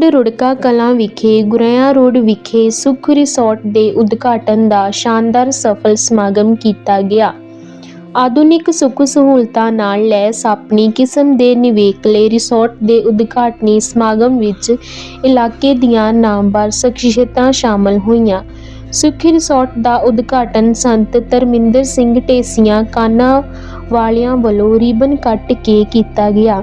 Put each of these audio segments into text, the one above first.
ਪਿੰਡ ਰੁੜਕਾ ਕਲਾਂ ਵਿਖੇ, ਗੁਰੇਆ ਰੋਡ ਵਿਖੇ ਸੁਖ ਰਿਸੋਰਟ ਦੇ ਉਦਘਾਟਨ ਦਾ ਸ਼ਾਨਦਾਰ ਸਫਲ ਸਮਾਗਮ ਕੀਤਾ ਗਿਆ। ਆਧੁਨਿਕ ਸੁੱਖ ਸਹੂਲਤਾਂ ਨਾਲ ਲੈਸ ਆਪਣੀ ਕਿਸਮ ਦੇ ਨਿਵੇਕਲੇ ਰਿਸੋਰਟ ਦੇ ਉਦਘਾਟਨੀ ਸਮਾਗਮ ਵਿੱਚ ਇਲਾਕੇ ਦੀਆਂ ਨਾਮਵਰ ਸ਼ਖਸੀਅਤਾਂ ਸ਼ਾਮਲ ਹੋਈਆਂ। ਸੁਖ ਰਿਸੋਰਟ ਦਾ ਉਦਘਾਟਨ ਸੰਤ ਧਰਮਿੰਦਰ ਸਿੰਘ ਢੇਸੀਆਂ ਕਾਨਾ ਵਾਲਿਆਂ ਵੱਲੋਂ ਰਿਬਨ ਕੱਟ ਕੇ ਕੀਤਾ ਗਿਆ।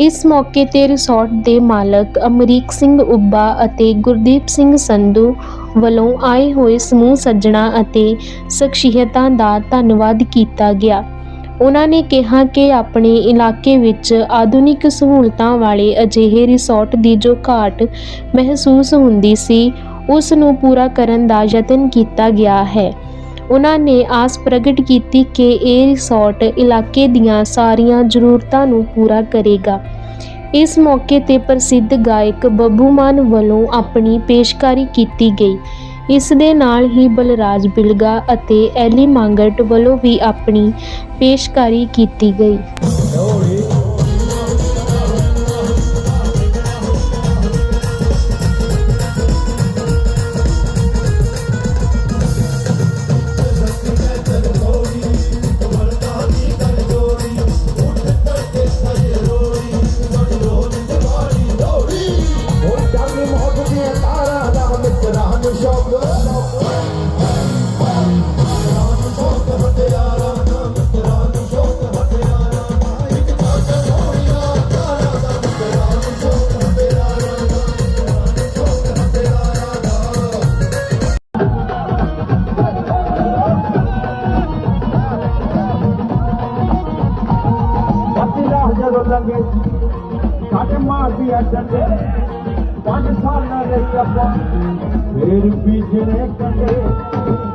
ਇਸ ਮੌਕੇ ਤੇ ਰਿਸੋਰਟ ਦੇ ਮਾਲਕ ਅਮਰੀਕ ਸਿੰਘ ਉੱਬਾ ਅਤੇ ਗੁਰਦੀਪ ਸਿੰਘ ਸੰਧੂ ਵੱਲੋਂ ਆਏ ਹੋਏ ਸਮੂਹ ਸੱਜਣਾ ਅਤੇ ਸ਼ਖਸੀਅਤਾਂ ਦਾ ਧੰਨਵਾਦ ਕੀਤਾ ਗਿਆ। ਉਹਨਾਂ ਨੇ ਕਿਹਾ ਕਿ ਆਪਣੇ ਇਲਾਕੇ ਵਿੱਚ ਆਧੁਨਿਕ ਸਹੂਲਤਾਂ ਵਾਲੇ ਅਜਿਹੇ ਰਿਸੋਰਟ ਦੀ ਜੋ ਘਾਟ ਮਹਿਸੂਸ ਹੁੰਦੀ ਸੀ, ਉਸ ਨੂੰ ਪੂਰਾ ਕਰਨ ਦਾ ਯਤਨ ਕੀਤਾ ਗਿਆ ਹੈ। ਉਹਨਾਂ ਨੇ ਆਸ ਪ੍ਰਗਟ ਕੀਤੀ ਕਿ ਇਹ ਰਿਸੋਰਟ ਇਲਾਕੇ ਦੀਆਂ ਸਾਰੀਆਂ ਜ਼ਰੂਰਤਾਂ ਨੂੰ ਪੂਰਾ ਕਰੇਗਾ। ਇਸ ਮੌਕੇ ਤੇ ਪ੍ਰਸਿੱਧ ਗਾਇਕ ਬੱਬੂ ਮਾਨ ਵੱਲੋਂ ਆਪਣੀ ਪੇਸ਼ਕਾਰੀ ਕੀਤੀ ਗਈ। ਇਸ ਦੇ ਨਾਲ ਹੀ ਬਲਰਾਜ ਬਿਲਗਾ ਅਤੇ ਐਲੀ ਮੰਗਟ ਵੱਲੋਂ ਵੀ ਆਪਣੀ ਪੇਸ਼ਕਾਰੀ ਕੀਤੀ ਗਈ। ਪਤੀ ਰਾਹ ਜਦੋਂ ਕੱਟ ਮਾਰਦੀ ਆ ਡੰਡੇ ਪੰਜ ਸਾਲਾਂ ਦੇ ਆਪਾਂ ਫੇਰ ਬੀਜਣੇ ਕੰਡੇ